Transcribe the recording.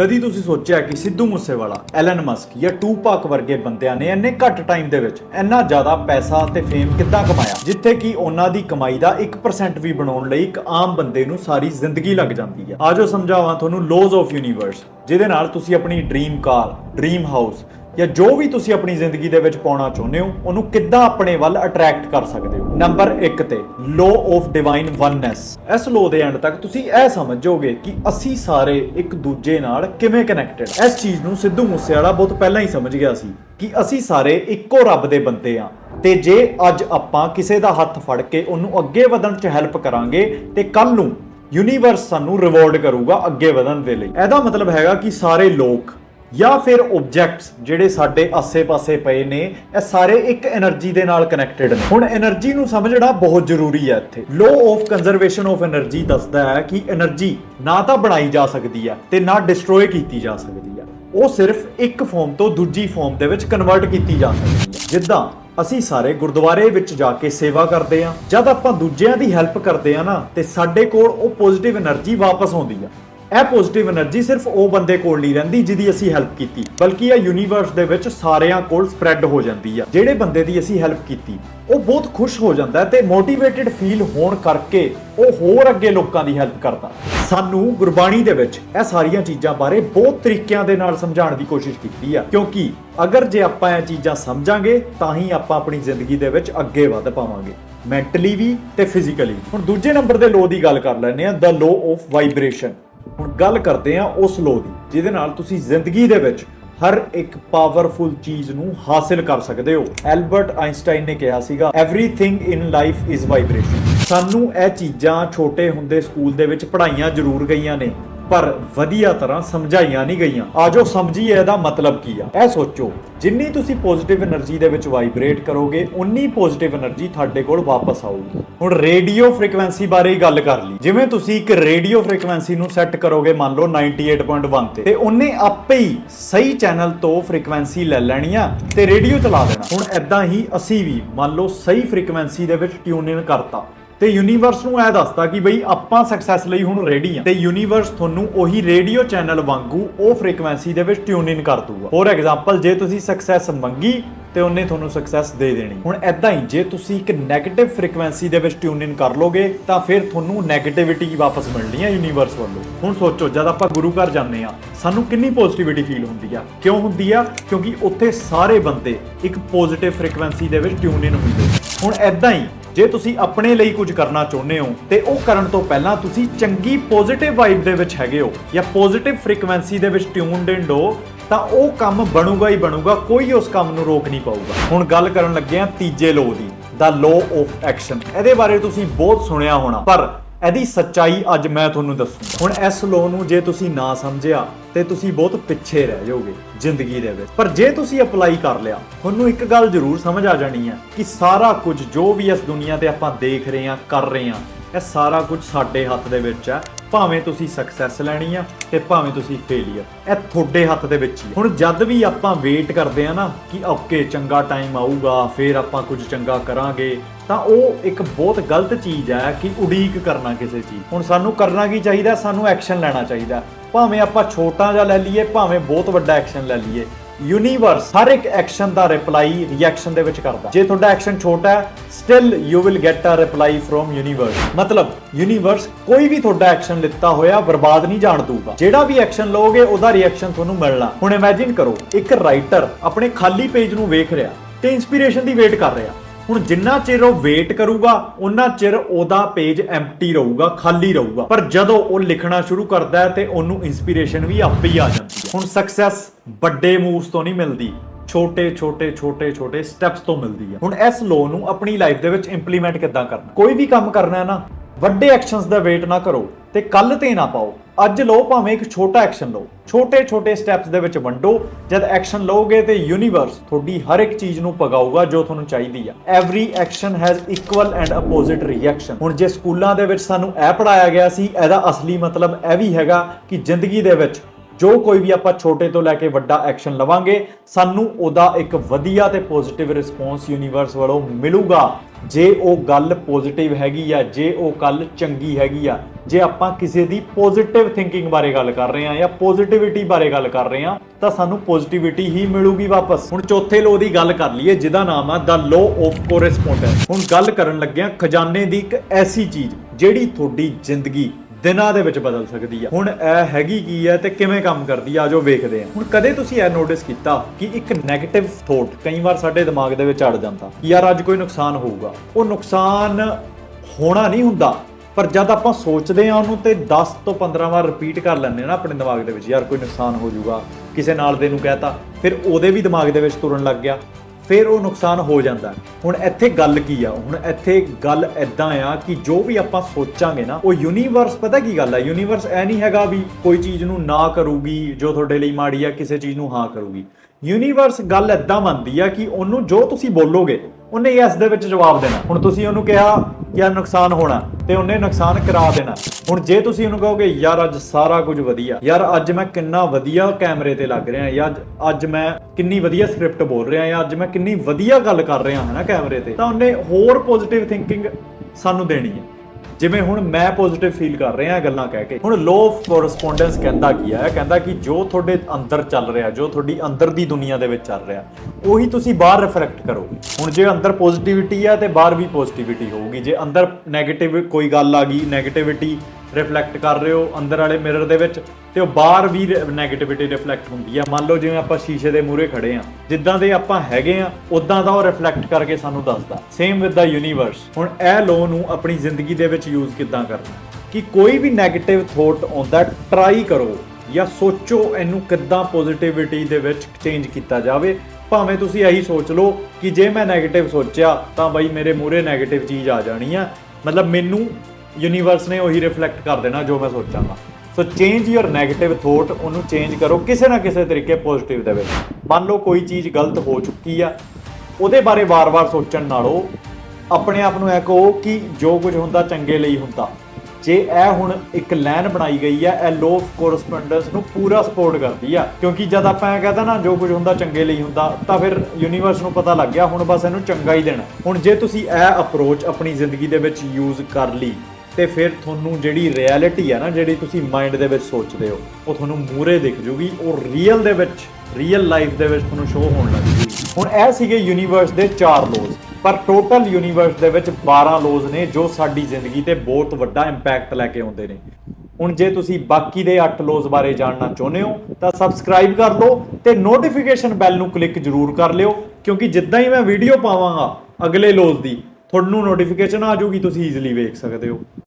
ਕਦੀ ਤੁਸੀਂ ਸੋਚਿਆ ਕਿ ਸਿੱਧੂ ਮੂਸੇਵਾਲਾ ਐਲਨ ਮਸਕ ਜਾਂ ਟੂਪਾਕ ਵਰਗੇ ਬੰਦਿਆਂ ਨੇ ਇੰਨੇ ਘੱਟ ਟਾਈਮ ਦੇ ਵਿੱਚ ਇੰਨਾ ਜ਼ਿਆਦਾ ਪੈਸਾ ਤੇ ਫੇਮ ਕਿੱਦਾਂ ਕਮਾਇਆ? ਜਿੱਥੇ ਕਿ ਉਹਨਾਂ ਦੀ ਕਮਾਈ ਦਾ 1% ਵੀ ਬਣਾਉਣ ਲਈ ਇੱਕ ਆਮ ਬੰਦੇ ਨੂੰ ਸਾਰੀ ਜ਼ਿੰਦਗੀ ਲੱਗ ਜਾਂਦੀ ਹੈ ਆਜੋ ਸਮਝਾਵਾਂ ਤੁਹਾਨੂੰ ਲੋਜ਼ ਆਫ ਯੂਨੀਵਰਸ ਜਿਹਦੇ ਨਾਲ ਤੁਸੀਂ ਆਪਣੀ ਡ੍ਰੀਮ ਕਾਰ ਡ੍ਰੀਮ ਹਾਊਸ ਜਾਂ ਜੋ ਵੀ ਤੁਸੀਂ ਆਪਣੀ ਜ਼ਿੰਦਗੀ ਦੇ ਵਿੱਚ ਪਾਉਣਾ ਚਾਹੁੰਦੇ ਹੋ, ਉਹਨੂੰ ਕਿੱਦਾਂ ਆਪਣੇ ਵੱਲ ਅਟਰੈਕਟ ਕਰ ਸਕਦੇ ਹੋ? ਨੰਬਰ 1 ਤੇ ਲੋ ਆਫ ਡਿਵਾਈਨ ਵਨਨੈਸ ਇਸ ਲੋ ਦੇ ਐਂਡ ਤੱਕ ਤੁਸੀਂ ਇਹ ਸਮਝੋਗੇ ਕਿ ਅਸੀਂ ਸਾਰੇ ਇੱਕ ਦੂਜੇ ਨਾਲ ਕਿਵੇਂ ਕਨੈਕਟਡ ਇਸ ਚੀਜ਼ ਨੂੰ ਸਿੱਧੂ ਮੂਸੇਵਾਲਾ ਬਹੁਤ ਪਹਿਲਾਂ ਹੀ ਸਮਝ ਗਿਆ ਸੀ ਕਿ ਅਸੀਂ ਸਾਰੇ ਇੱਕੋ ਰੱਬ ਦੇ ਬੰਦੇ ਆ ਤੇ ਜੇ ਅੱਜ ਆਪਾਂ ਕਿਸੇ ਦਾ ਹੱਥ ਫੜ ਕੇ ਉਹਨੂੰ ਅੱਗੇ ਵਧਣ 'ਚ ਹੈਲਪ ਕਰਾਂਗੇ, ਤੇ ਕੱਲ ਨੂੰ ਯੂਨੀਵਰਸ ਸਾਨੂੰ ਰਿਵਾਰਡ ਕਰੂਗਾ ਅੱਗੇ ਵਧਣ ਦੇ ਲਈ। ਇਹਦਾ ਮਤਲਬ ਹੈਗਾ ਕਿ ਸਾਰੇ ਲੋਕ ਜਾਂ ਫਿਰ ਆਬਜੈਕਟਸ ਜਿਹੜੇ ਸਾਡੇ ਆਸੇ-ਪਾਸੇ ਪਏ ਨੇ, ਇਹ ਸਾਰੇ ਇੱਕ એનર્ਜੀ ਦੇ ਨਾਲ ਕਨੈਕਟਡ ਨੇ। ਹੁਣ એનર્ਜੀ ਨੂੰ ਸਮਝਣਾ ਬਹੁਤ ਜ਼ਰੂਰੀ ਹੈ ਇੱਥੇ। Law of conservation of energy ਦੱਸਦਾ ਹੈ ਕਿ એનર્ਜੀ ਨਾ ਤਾਂ ਬਣਾਈ ਜਾ ਸਕਦੀ ਹੈ ਤੇ ਨਾ ਡਿਸਟਰੋਏ ਕੀਤੀ ਜਾ ਸਕਦੀ ਹੈ। ਉਹ ਸਿਰਫ ਇੱਕ ਫਾਰਮ ਤੋਂ ਦੂਜੀ ਫਾਰਮ ਦੇ ਵਿੱਚ ਕਨਵਰਟ ਕੀਤੀ ਜਾ ਸਕਦੀ ਹੈ। ਜਿੱਦਾਂ ਅਸੀਂ ਸਾਰੇ ਗੁਰਦੁਆਰੇ ਵਿੱਚ ਜਾ ਕੇ ਸੇਵਾ ਕਰਦੇ ਆ ਜਦ ਆਪਾਂ ਦੂਜਿਆਂ ਦੀ ਹੈਲਪ ਕਰਦੇ ਆ ਨਾ, ਤੇ ਸਾਡੇ ਕੋਲ ਉਹ ਪੋਜ਼ਿਟਿਵ એનર્ਜੀ ਵਾਪਸ ਆਉਂਦੀ ਆ ਇਹ ਪੋਜ਼ਿਟਿਵ એનર્ਜੀ ਸਿਰਫ ਉਹ ਬੰਦੇ ਕੋਲ ਨਹੀਂ ਰਹਿੰਦੀ ਜਿਹਦੀ ਅਸੀਂ ਹੈਲਪ ਕੀਤੀ। ਬਲਕਿ ਇਹ ਯੂਨੀਵਰਸ ਦੇ ਵਿੱਚ ਸਾਰਿਆਂ ਕੋਲ ਸਪਰੈਡ ਹੋ ਜਾਂਦੀ ਆ। ਜਿਹੜੇ ਬੰਦੇ ਦੀ ਅਸੀਂ ਹੈਲਪ ਕੀਤੀ, ਉਹ ਬਹੁਤ ਖੁਸ਼ ਹੋ ਜਾਂਦਾ ਤੇ ਮੋਟੀਵੇਟਿਡ ਫੀਲ ਹੋਣ ਕਰਕੇ ਉਹ ਹੋਰ ਅੱਗੇ ਲੋਕਾਂ ਦੀ ਹੈਲਪ ਕਰਦਾ। ਸਾਨੂੰ ਗੁਰਬਾਣੀ ਦੇ ਵਿੱਚ ਇਹ ਸਾਰੀਆਂ ਚੀਜ਼ਾਂ ਬਾਰੇ ਬਹੁਤ ਤਰੀਕਿਆਂ ਦੇ ਨਾਲ ਸਮਝਾਉਣ ਦੀ ਕੋਸ਼ਿਸ਼ ਕੀਤੀ ਆ। ਕਿਉਂਕਿ ਅਗਰ ਜੇ ਆਪਾਂ ਇਹ ਚੀਜ਼ਾਂ ਸਮਝਾਂਗੇ, ਤਾਂ ਹੀ ਆਪਾਂ ਆਪਣੀ ਜ਼ਿੰਦਗੀ ਦੇ ਵਿੱਚ ਅੱਗੇ ਵਧ ਪਾਵਾਂਗੇ। ਮੈਂਟਲੀ ਵੀ ਤੇ ਫਿਜ਼ੀਕਲੀ ਹੁਣ ਦੂਜੇ ਨੰਬਰ ਦੇ ਲੋ ਦੀ ਗੱਲ ਕਰ ਲੈਂਦੇ ਆ ਦਾ ਲੋ ਆਫ ਵਾਈਬ੍ਰੇਸ਼ਨ ਹੁਣ ਗੱਲ ਕਰਦੇ ਆ ਉਸ ਲੋ ਦੀ, ਜਿਹਦੇ ਨਾਲ ਤੁਸੀਂ ਜ਼ਿੰਦਗੀ ਦੇ ਵਿੱਚ ਹਰ ਇੱਕ ਪਾਵਰਫੁਲ ਚੀਜ਼ ਨੂੰ ਹਾਸਿਲ ਕਰ ਸਕਦੇ ਹੋ। ਐਲਬਰਟ ਆਇਨਸਟਾਈਨ ਨੇ ਕਿਹਾ ਸੀਗਾ everything in life is vibration ਸਾਨੂੰ ਇਹ ਚੀਜ਼ਾਂ ਛੋਟੇ ਹੁੰਦੇ ਸਕੂਲ ਦੇ ਵਿੱਚ ਪੜ੍ਹਾਈਆਂ ਜ਼ਰੂਰ ਗਈਆਂ ਨੇ। ਪਰ ਵਧੀਆ ਤਰ੍ਹਾਂ ਸਮਝਾਈਆਂ ਨਹੀਂ ਗਈਆਂ। ਆਜੋ ਸਮਝੀਏ ਇਹਦਾ ਮਤਲਬ ਕੀ ਆ। ਇਹ ਸੋਚੋ, ਜਿੰਨੀ ਤੁਸੀਂ ਪੋਜ਼ਿਟਿਵ એનર્ਜੀ ਦੇ ਵਿੱਚ ਵਾਈਬ੍ਰੇਟ ਕਰੋਗੇ, ਉਨੀ ਪੋਜ਼ਿਟਿਵ એનર્ਜੀ ਤੁਹਾਡੇ ਕੋਲ ਵਾਪਸ ਆਊਗੀ। ਹੁਣ ਰੇਡੀਓ ਫ੍ਰੀਕਵੈਂਸੀ ਬਾਰੇ ਗੱਲ ਕਰ ਲਈ। ਜਿਵੇਂ ਤੁਸੀਂ ਇੱਕ ਰੇਡੀਓ ਫ੍ਰੀਕਵੈਂਸੀ ਨੂੰ ਸੈੱਟ ਕਰੋਗੇ, ਮੰਨ ਲਓ 98.1 ਤੇ ਤੇ ਉਹਨੇ ਆਪੇ ਹੀ ਸਹੀ ਚੈਨਲ ਤੋਂ ਫ੍ਰੀਕਵੈਂਸੀ ਲੈ ਲੈਣੀ ਆ ਤੇ ਰੇਡੀਓ ਚਲਾ ਦੇਣਾ। ਹੁਣ ਐਦਾਂ ਹੀ ਅਸੀਂ ਵੀ, ਮੰਨ ਲਓ ਸਹੀ ਫ੍ਰੀਕਵੈਂਸੀ ਦੇ ਵਿੱਚ ਟਿਊਨ ਇਨ ਕਰਤਾ। ਤੇ ਯੂਨੀਵਰਸ ਨੂੰ ਇਹ ਦੱਸਦਾ ਕਿ ਬਈ ਆਪਾਂ ਸਕਸੈਸ ਲਈ ਹੁਣ ਰੈਡੀ ਆ। ਤੇ ਯੂਨੀਵਰਸ ਤੁਹਾਨੂੰ ਉਹੀ ਰੇਡੀਓ ਚੈਨਲ ਵਾਂਗੂ ਉਹ ਫ੍ਰੀਕਵੈਂਸੀ ਦੇ ਵਿੱਚ ਟਿਊਨ ਇਨ ਕਰ ਦੂਗਾ ਫੋਰ ਐਗਜ਼ਾਮਪਲ ਜੇ ਤੁਸੀਂ ਸਕਸੈਸ ਮੰਗੀ, ਤੇ ਉਹਨੇ ਤੁਹਾਨੂੰ ਸਕਸੈਸ ਦੇ ਦੇਣੀ। ਹੁਣ ਐਦਾਂ ਹੀ, ਜੇ ਤੁਸੀਂ ਇੱਕ 네ਗੇਟਿਵ ਫ੍ਰੀਕਵੈਂਸੀ ਦੇ ਵਿੱਚ ਟਿਊਨ ਇਨ ਕਰ ਲੋਗੇ, ਤਾਂ ਫਿਰ ਤੁਹਾਨੂੰ 네ਗੇਟਿਵਿਟੀ ਵਾਪਸ ਮਿਲਣੀ ਹੈ ਯੂਨੀਵਰਸ ਵੱਲੋਂ। ਹੁਣ ਸੋਚੋ, ਜਦ ਆਪਾਂ ਗੁਰੂ ਘਰ ਜਾਂਦੇ ਆ, ਸਾਨੂੰ ਕਿੰਨੀ ਪੋਜ਼ਿਟਿਵਿਟੀ ਫੀਲ ਹੁੰਦੀ ਆ? ਕਿਉਂ ਹੁੰਦੀ ਆ? ਕਿਉਂਕਿ ਉੱਥੇ ਸਾਰੇ ਬੰਦੇ ਇੱਕ ਪੋਜ਼ਿਟਿਵ ਫ੍ਰੀਕਵੈਂਸੀ ਦੇ ਵਿੱਚ ਟਿਊਨ ਇਨ ਹੁੰਦੇ ਹੁਣ ਐਦਾਂ ਹੀ ਜੇ ਤੁਸੀਂ ਆਪਣੇ ਲਈ ਕੁਝ ਕਰਨਾ ਚਾਹੁੰਦੇ ਹੋ, ਤੇ ਉਹ ਕਰਨ ਤੋਂ ਪਹਿਲਾਂ ਤੁਸੀਂ ਚੰਗੀ ਪੋਜ਼ਿਟਿਵ ਵਾਈਬ ਦੇ ਵਿੱਚ ਹੈਗੇ ਹੋ ਜਾਂ ਪੋਜ਼ਿਟਿਵ ਫ੍ਰੀਕਵੈਂਸੀ ਦੇ ਵਿੱਚ ਟਿਊਨਡ ਇਨ ਹੋ, ਤਾਂ ਉਹ ਕੰਮ ਬਣੂਗਾ ਹੀ ਬਣੂਗਾ, ਕੋਈ ਉਸ ਕੰਮ ਨੂੰ ਰੋਕ ਨਹੀਂ ਪਾਊਗਾ। ਹੁਣ ਗੱਲ ਕਰਨ ਲੱਗੇ ਆ ਤੀਜੇ ਲੋ ਦੀ ਦਾ ਲੋ ਆਫ ਐਕਸ਼ਨ ਇਹਦੇ ਬਾਰੇ ਤੁਸੀਂ ਬਹੁਤ ਸੁਣਿਆ ਹੋਣਾ, ਪਰ ਇਹਦੀ ਸੱਚਾਈ ਅੱਜ ਮੈਂ ਤੁਹਾਨੂੰ ਦੱਸੂਗਾ। ਹੁਣ ਇਸ ਲੋ ਨੂੰ ਜੇ ਤੁਸੀਂ ਨਾ ਸਮਝਿਆ, ਤੇ ਤੁਸੀਂ ਬਹੁਤ ਪਿੱਛੇ ਰਹਿ ਜਾਓਗੇ ਜ਼ਿੰਦਗੀ ਦੇ ਵਿੱਚ। ਪਰ ਜੇ ਤੁਸੀਂ ਅਪਲਾਈ ਕਰ ਲਿਆ, ਤੁਹਾਨੂੰ ਇੱਕ ਗੱਲ ਜ਼ਰੂਰ ਸਮਝ ਆ ਜਾਣੀ ਹੈ ਕਿ ਸਾਰਾ ਕੁਝ ਜੋ ਵੀ ਇਸ ਦੁਨੀਆ ਤੇ ਆਪਾਂ ਦੇਖ ਰਹੇ ਹਾਂ, ਕਰ ਰਹੇ ਹਾਂ, ਇਹ ਸਾਰਾ ਕੁਝ ਸਾਡੇ ਹੱਥ ਦੇ ਵਿੱਚ ਹੈ। ਭਾਵੇਂ ਤੁਸੀਂ ਸਕਸੈਸ ਲੈਣੀ ਆ ਤੇ ਭਾਵੇਂ ਤੁਸੀਂ ਫੇਲੀਅਰ ਇਹ ਤੁਹਾਡੇ ਹੱਥ ਦੇ ਵਿੱਚ ਹੀ ਹੈ ਹੁਣ ਜਦ ਵੀ ਆਪਾਂ ਵੇਟ ਕਰਦੇ ਆ ਨਾ ਕਿ ਓਕੇ ਚੰਗਾ ਟਾਈਮ ਆਊਗਾ, ਫਿਰ ਆਪਾਂ ਕੁਝ ਚੰਗਾ ਕਰਾਂਗੇ, ਤਾਂ ਉਹ ਇੱਕ ਬਹੁਤ ਗਲਤ ਚੀਜ਼ ਹੈ ਕਿ ਉਡੀਕ ਕਰਨਾ ਕਿਸੇ ਚੀਜ਼। ਹੁਣ ਸਾਨੂੰ ਕਰਨਾ ਕੀ ਚਾਹੀਦਾ? ਸਾਨੂੰ ਐਕਸ਼ਨ ਲੈਣਾ ਚਾਹੀਦਾ। ਭਾਵੇਂ ਆਪਾਂ ਛੋਟਾ ਜਿਹਾ ਲੈ ਲਈਏ, ਭਾਵੇਂ ਬਹੁਤ ਵੱਡਾ ਐਕਸ਼ਨ ਲੈ ਲਈਏ। ਯੂਨੀਵਰਸ ਹਰ ਇੱਕ ਐਕਸ਼ਨ ਦਾ ਰਿਪਲਾਈ ਰਿਐਕਸ਼ਨ ਦੇ ਵਿੱਚ ਕਰਦਾ। ਜੇ ਤੁਹਾਡਾ ਐਕਸ਼ਨ ਛੋਟਾ ਹੈ still you will get a reply from universe ਮਤਲਬ ਯੂਨੀਵਰਸ ਕੋਈ ਵੀ ਤੁਹਾਡਾ ਐਕਸ਼ਨ ਲਿੱਤਾ ਹੋਇਆ ਬਰਬਾਦ ਨਹੀਂ ਜਾਣ ਦੂਗਾ ਜਿਹੜਾ ਵੀ ਐਕਸ਼ਨ ਲਓਗੇ, ਉਹਦਾ ਰਿਐਕਸ਼ਨ ਤੁਹਾਨੂੰ ਮਿਲਣਾ। ਹੁਣ ਇਮੇਜਿਨ ਕਰੋ, ਇੱਕ ਰਾਈਟਰ ਆਪਣੇ ਖਾਲੀ ਪੇਜ ਨੂੰ ਵੇਖ ਰਿਹਾ, ਤੇ ਇਨਸਪੀਰੇਸ਼ਨ ਦੀ ਵੇਟ ਕਰ ਰਿਹਾ। ਹੁਣ ਜਿੰਨਾ ਚਿਰ ਉਹ ਵੇਟ ਕਰੂਗਾ ਉਹਨਾਂ ਚਿਰ ਉਹਦਾ ਪੇਜ ਐਮਪਟੀ ਰਹੂਗਾ, ਖਾਲੀ ਰਹੂਗਾ। ਪਰ ਜਦੋਂ ਉਹ ਲਿਖਣਾ ਸ਼ੁਰੂ ਕਰਦਾ ਹੈ ਤੇ ਉਹਨੂੰ ਇਨਸਪੀਰੇਸ਼ਨ ਵੀ ਆਪੇ ਹੀ ਆ ਜਾਂਦੀ ਹੈ। ਹੁਣ ਸਕਸੈਸ ਵੱਡੇ ਮੂਵਸ ਤੋਂ ਨਹੀਂ ਮਿਲਦੀ, ਛੋਟੇ ਛੋਟੇ ਛੋਟੇ ਛੋਟੇ ਸਟੈਪਸ ਤੋਂ ਮਿਲਦੀ ਹੈ। ਹੁਣ ਇਸ ਲੋ ਨੂੰ ਆਪਣੀ ਲਾਈਫ ਦੇ ਵਿੱਚ ਇੰਪਲੀਮੈਂਟ ਕਿੱਦਾਂ ਕਰਨਾ? ਕੋਈ ਵੀ ਕੰਮ ਕਰਨਾ ਹੈ ਨਾ, ਵੱਡੇ ਐਕਸ਼ਨਸ ਦਾ ਵੇਟ ਨਾ ਕਰੋ। ਤੇ ਕੱਲ ਤੇ ਨਾ ਪਾਓ। ਅੱਜ ਲਓ ਭਾਵੇਂ ਇੱਕ ਛੋਟਾ ਐਕਸ਼ਨ ਲਓ। ਛੋਟੇ ਛੋਟੇ ਸਟੈਪਸ ਦੇ ਵਿੱਚ ਵੰਡੋ। ਜਦ ਐਕਸ਼ਨ ਲਓਗੇ ਤੇ ਯੂਨੀਵਰਸ ਤੁਹਾਡੀ ਹਰ ਇੱਕ ਚੀਜ਼ ਨੂੰ ਪਗਾਊਗਾ ਜੋ ਤੁਹਾਨੂੰ ਚਾਹੀਦੀ ਆ। Every action has equal and opposite reaction ਹੁਣ ਜੇ ਸਕੂਲਾਂ ਦੇ ਵਿੱਚ ਸਾਨੂੰ ਇਹ ਪੜਾਇਆ ਗਿਆ ਸੀ, ਇਹਦਾ ਅਸਲੀ ਮਤਲਬ ਇਹ ਵੀ ਹੈਗਾ ਕਿ ਜ਼ਿੰਦਗੀ ਦੇ ਵਿੱਚ ਜੋ ਕੋਈ ਵੀ ਆਪਾਂ ਛੋਟੇ ਤੋਂ ਲੈ ਕੇ ਵੱਡਾ ਐਕਸ਼ਨ ਲਵਾਂਗੇ, ਸਾਨੂੰ ਉਹਦਾ ਇੱਕ ਵਧੀਆ ਤੇ ਪੋਜ਼ਿਟਿਵ ਰਿਸਪੌਂਸ ਯੂਨੀਵਰਸ ਵੱਲੋਂ ਮਿਲੂਗਾ। ਜੇ ਉਹ ਗੱਲ ਪੋਜ਼ਿਟਿਵ ਹੈਗੀ ਆ, ਜੇ ਉਹ ਗੱਲ ਚੰਗੀ ਹੈਗੀ ਆ, ਜੇ ਆਪਾਂ ਕਿਸੇ ਦੀ ਪੋਜ਼ਿਟਿਵ ਥਿੰਕਿੰਗ ਬਾਰੇ ਗੱਲ ਕਰ ਰਹੇ ਆ ਜਾਂ ਪੋਜ਼ਿਟਿਵਿਟੀ ਬਾਰੇ ਗੱਲ ਕਰ ਰਹੇ ਆ, ਤਾਂ ਸਾਨੂੰ ਪੋਜ਼ਿਟਿਵਿਟੀ ਹੀ ਮਿਲੂਗੀ ਵਾਪਸ। ਹੁਣ ਚੌਥੇ ਲੋ ਦੀ ਗੱਲ ਕਰ ਲਈਏ, ਜਿਹਦਾ ਨਾਮ ਆ ਦਾ ਲੋ ਆਫ ਕੋਰਸਪੋਂਡੈਂਸ ਹੁਣ ਗੱਲ ਕਰਨ ਲੱਗਿਆ, ਖਜ਼ਾਨੇ ਦੀ ਇੱਕ ਐਸੀ ਚੀਜ਼, ਜਿਹੜੀ ਤੁਹਾਡੀ ਜ਼ਿੰਦਗੀ ਦਿਨਾਂ ਦੇ ਵਿੱਚ ਬਦਲ ਸਕਦੀ ਆ। ਹੁਣ ਇਹ ਹੈਗੀ ਕੀ ਹੈ ਤੇ ਕਿਵੇਂ ਕੰਮ ਕਰਦੀ ਆ, ਆਜੋ ਵੇਖਦੇ ਆ। ਹੁਣ ਕਦੇ ਤੁਸੀਂ ਇਹ ਨੋਟਿਸ ਕੀਤਾ ਕਿ ਇੱਕ 네ਗੇਟਿਵ ਥੋਟ ਕਈ ਵਾਰ ਸਾਡੇ ਦਿਮਾਗ ਦੇ ਵਿੱਚ ਅੜ ਜਾਂਦਾ? ਯਾਰ ਅੱਜ ਕੋਈ ਨੁਕਸਾਨ ਹੋਊਗਾ। ਉਹ ਨੁਕਸਾਨ ਹੋਣਾ ਨਹੀਂ ਹੁੰਦਾ, ਪਰ ਜਦ ਆਪਾਂ ਸੋਚਦੇ ਆ ਉਹਨੂੰ ਤੇ 10 ਤੋਂ 15 ਵਾਰ ਰਿਪੀਟ ਕਰ ਲੈਂਦੇ ਆ ਨਾ ਆਪਣੇ ਦਿਮਾਗ ਦੇ ਵਿੱਚ, ਯਾਰ ਕੋਈ ਨੁਕਸਾਨ ਹੋ ਜਾਊਗਾ ਕਿਸੇ ਨਾਲ ਦੇ ਨੂੰ ਕਹਿਤਾ, ਫਿਰ ਉਹਦੇ ਵੀ ਦਿਮਾਗ ਦੇ ਵਿੱਚ ਤੁਰਨ ਲੱਗ ਗਿਆ। ਫਿਰ ਉਹ ਨੁਕਸਾਨ ਹੋ ਜਾਂਦਾ ਹੁਣ ਇੱਥੇ ਗੱਲ ਕੀ ਆ? ਹੁਣ ਇੱਥੇ ਗੱਲ ਐਦਾਂ ਆ ਕਿ ਜੋ ਵੀ ਆਪਾਂ ਸੋਚਾਂਗੇ ਨਾ, ਉਹ ਯੂਨੀਵਰਸ ਪਤਾ ਕੀ ਗੱਲ ਆ? ਯੂਨੀਵਰਸ ਐ ਨਹੀਂ ਹੈਗਾ ਵੀ ਕੋਈ ਚੀਜ਼ ਨੂੰ ਨਾ ਕਰੂਗੀ, ਜੋ ਤੁਹਾਡੇ ਲਈ ਮਾੜੀ ਆ, ਕਿਸੇ ਚੀਜ਼ ਨੂੰ ਹਾਂ ਕਰੂਗੀ। ਯੂਨੀਵਰਸ ਗੱਲ ਐਦਾਂ ਮੰਨਦੀ ਆ ਕਿ ਉਹਨੂੰ ਜੋ ਤੁਸੀਂ ਬੋਲੋਗੇ ਉਹਨੇ ਇਸ ਦੇ ਵਿੱਚ ਜਵਾਬ ਦੇਣਾ। ਹੁਣ ਤੁਸੀਂ ਉਹਨੂੰ ਕਿਹਾ ਕਿ ਆਹ ਨੁਕਸਾਨ ਹੋਣਾ ਤੇ ਉਹਨੇ ਨੁਕਸਾਨ ਕਰਾ ਦੇਣਾ। ਹੁਣ ਜੇ ਤੁਸੀਂ ਉਹਨੂੰ ਕਹੋਗੇ, ਯਾਰ, ਅੱਜ ਸਾਰਾ ਕੁਝ ਵਧੀਆ। ਯਾਰ, ਅੱਜ ਮੈਂ ਕਿੰਨਾ ਵਧੀਆ ਕੈਮਰੇ ਤੇ ਲੱਗ ਰਿਹਾ ਯਾਰ, ਅੱਜ ਮੈਂ ਕਿੰਨੀ ਵਧੀਆ ਸਕ੍ਰਿਪਟ ਬੋਲ ਰਿਹਾ ਜਾਂ ਅੱਜ ਮੈਂ ਕਿੰਨੀ ਵਧੀਆ ਗੱਲ ਕਰ ਰਿਹਾ ਹਾਂ ਨਾ ਕੈਮਰੇ ਤੇ। ਤਾਂ ਉਹਨੇ ਹੋਰ ਪੋਜ਼ਿਟਿਵ ਥਿੰਕਿੰਗ ਸਾਨੂੰ ਦੇਣੀ ਹੈ। ਜਿਵੇਂ ਹੁਣ ਮੈਂ ਪੋਜ਼ਿਟਿਵ ਫੀਲ ਕਰ ਰਿਹਾ ਗੱਲਾਂ ਕਹਿ ਕੇ। ਹੁਣ ਲੋ ਆਫ ਕੋਰਸਪੋਂਡੈਂਸ ਕਹਿੰਦਾ ਕੀ ਹੈ ਕਹਿੰਦਾ ਕਿ ਜੋ ਤੁਹਾਡੇ ਅੰਦਰ ਚੱਲ ਰਿਹਾ, ਜੋ ਤੁਹਾਡੀ ਅੰਦਰ ਦੀ ਦੁਨੀਆ ਦੇ ਵਿੱਚ ਚੱਲ ਰਿਹਾ, ਉਹੀ ਤੁਸੀਂ ਬਾਹਰ ਰਿਫਲੈਕਟ ਕਰੋਗੇ ਹੁਣ ਜੇ ਅੰਦਰ ਪੋਜ਼ਿਟਿਵਿਟੀ ਹੈ ਤੇ ਬਾਹਰ ਵੀ ਪੋਜ਼ਿਟਿਵਿਟੀ ਹੋਊਗੀ। ਜੇ ਅੰਦਰ 네ਗੇਟਿਵ ਕੋਈ ਗੱਲ ਆ ਗਈ 네ਗੇਟਿਵਿਟੀ ਰਿਫਲੈਕਟ ਕਰ ਰਹੇ ਹੋ ਅੰਦਰ ਵਾਲੇ ਮਿਰਰ ਦੇ ਵਿੱਚ ਤੇ ਉਹ ਬਾਹਰ ਵੀ 네ਗੇਟਿਵਿਟੀ ਰਿਫਲੈਕਟ ਹੁੰਦੀ ਹੈ ਮੰਨ ਲਓ ਜਿਵੇਂ ਆਪਾਂ ਸ਼ੀਸ਼ੇ ਦੇ ਮੂਹਰੇ ਖੜੇ ਆ, ਜਿੱਦਾਂ ਦੇ ਆਪਾਂ ਹੈਗੇ ਆ ਉਦਾਂ ਦਾ ਉਹ ਰਿਫਲੈਕਟ ਕਰਕੇ ਸਾਨੂੰ ਦੱਸਦਾ। ਸੇਮ ਵਿਦ ਦਾ ਯੂਨੀਵਰਸ ਹੁਣ ਇਹ ਲੋ ਨੂੰ ਆਪਣੀ ਜ਼ਿੰਦਗੀ ਦੇ ਵਿੱਚ ਯੂਜ਼ ਕਿੱਦਾਂ ਕਰਨਾ? ਕਿ ਕੋਈ ਵੀ ਨੈਗੇਟਿਵ ਥੋਟ ਆਉਂਦਾ ਟਰਾਈ ਕਰੋ ਜਾਂ ਸੋਚੋ ਇਹਨੂੰ ਕਿੱਦਾਂ ਪੋਜ਼ਿਟਿਵਿਟੀ ਦੇ ਵਿੱਚ ਚੇਂਜ ਕੀਤਾ ਜਾਵੇ। ਭਾਵੇਂ ਤੁਸੀਂ ਇਹੀ ਸੋਚ ਲਓ ਕਿ ਜੇ ਮੈਂ ਨੈਗੇਟਿਵ ਸੋਚਿਆ, ਤਾਂ ਬਈ ਮੇਰੇ ਮੂਰੇ ਨੈਗੇਟਿਵ ਚੀਜ਼ ਆ ਜਾਣੀ ਆ। ਮਤਲਬ ਮੈਨੂੰ ਯੂਨੀਵਰਸ ਨੇ ਉਹੀ ਰਿਫਲੈਕਟ ਕਰ ਦੇਣਾ ਜੋ ਮੈਂ ਸੋਚਾਂਗਾ। So change your negative thought ਉਹਨੂੰ ਚੇਂਜ ਕਰੋ ਕਿਸੇ ਨਾ ਕਿਸੇ ਤਰੀਕੇ ਪੋਜ਼ਿਟਿਵ ਦੇ ਵਿੱਚ। ਮੰਨ ਲਓ ਕੋਈ ਚੀਜ਼ ਗਲਤ ਹੋ ਚੁੱਕੀ ਆ, ਉਹਦੇ ਬਾਰੇ ਵਾਰ-ਵਾਰ ਸੋਚਣ ਨਾਲੋਂ ਆਪਣੇ ਆਪ ਨੂੰ ਇਹ ਕਹੋ ਕਿ ਜੋ ਕੁਝ ਹੁੰਦਾ ਚੰਗੇ ਲਈ ਹੁੰਦਾ। ਜੇ ਇਹ ਹੁਣ ਇੱਕ ਲਾਈਨ ਬਣਾਈ ਗਈ ਆ, ਇਹ ਲੋ ਆਫ ਕੋਰਸਪੋਂਡੈਂਸ ਨੂੰ ਪੂਰਾ ਸਪੋਰਟ ਕਰਦੀ ਆ, ਕਿਉਂਕਿ ਜਦ ਆਪਾਂ ਇਹ ਕਹਤਾ ਨਾ ਜੋ ਕੁਝ ਹੁੰਦਾ ਚੰਗੇ ਲਈ ਹੁੰਦਾ, ਤਾਂ ਫਿਰ ਯੂਨੀਵਰਸ ਨੂੰ ਪਤਾ ਲੱਗ ਗਿਆ, ਹੁਣ ਬਸ ਇਹਨੂੰ ਚੰਗਾ ਹੀ ਦੇਣਾ। ਹੁਣ ਜੇ ਤੁਸੀਂ ਇਹ ਅਪਰੋਚ ਆਪਣੀ ਜ਼ਿੰਦਗੀ ਦੇ ਵਿੱਚ ਯੂਜ਼ ਕਰ ਲਈ ਤੇ ਫਿਰ ਤੁਹਾਨੂੰ ਜਿਹੜੀ ਰਿਐਲਿਟੀ ਆ ਨਾ, ਜਿਹੜੀ ਤੁਸੀਂ ਮਾਈਂਡ ਦੇ ਵਿੱਚ ਸੋਚਦੇ ਹੋ, ਉਹ ਤੁਹਾਨੂੰ ਮੂਰੇ ਦਿਖ ਜੂਗੀ, ਉਹ ਰੀਅਲ ਦੇ ਵਿੱਚ ਰੀਅਲ ਲਾਈਫ ਦੇ ਵਿੱਚ ਤੁਹਾਨੂੰ ਸ਼ੋ ਹੋਣ ਲੱਗ ਜੂਗੀ। ਹੁਣ ਇਹ ਸੀਗੇ ਯੂਨੀਵਰਸ ਦੇ ਚਾਰ ਲੋਜ਼ ਪਰ ਟੋਟਲ ਯੂਨੀਵਰਸ ਦੇ ਵਿੱਚ 12 ਲੋਜ਼ ਨੇ ਜੋ ਸਾਡੀ ਜ਼ਿੰਦਗੀ ਤੇ ਬਹੁਤ ਵੱਡਾ ਇੰਪੈਕਟ ਲੈ ਕੇ ਆਉਂਦੇ ਨੇ। ਹੁਣ ਜੇ ਤੁਸੀਂ ਬਾਕੀ ਦੇ 8 ਲੋਜ਼ ਬਾਰੇ ਜਾਣਨਾ ਚਾਹੁੰਦੇ ਹੋ, ਤਾਂ ਸਬਸਕ੍ਰਾਈਬ ਕਰ ਲਓ ਤੇ ਨੋਟੀਫਿਕੇਸ਼ਨ ਬੈਲ ਨੂੰ ਕਲਿੱਕ ਜ਼ਰੂਰ ਕਰ ਲਿਓ, ਕਿਉਂਕਿ ਜਿੱਦਾਂ ਹੀ ਮੈਂ ਵੀਡੀਓ ਪਾਵਾਂਗਾ ਅਗਲੇ ਲੋਜ਼ ਦੀ, ਤੁਹਾਨੂੰ ਨੋਟੀਫਿਕੇਸ਼ਨ ਆ ਜਾਊਗੀ ਤੁਸੀਂ ਈਜ਼ੀਲੀ ਵੇਖ ਸਕਦੇ ਹੋ।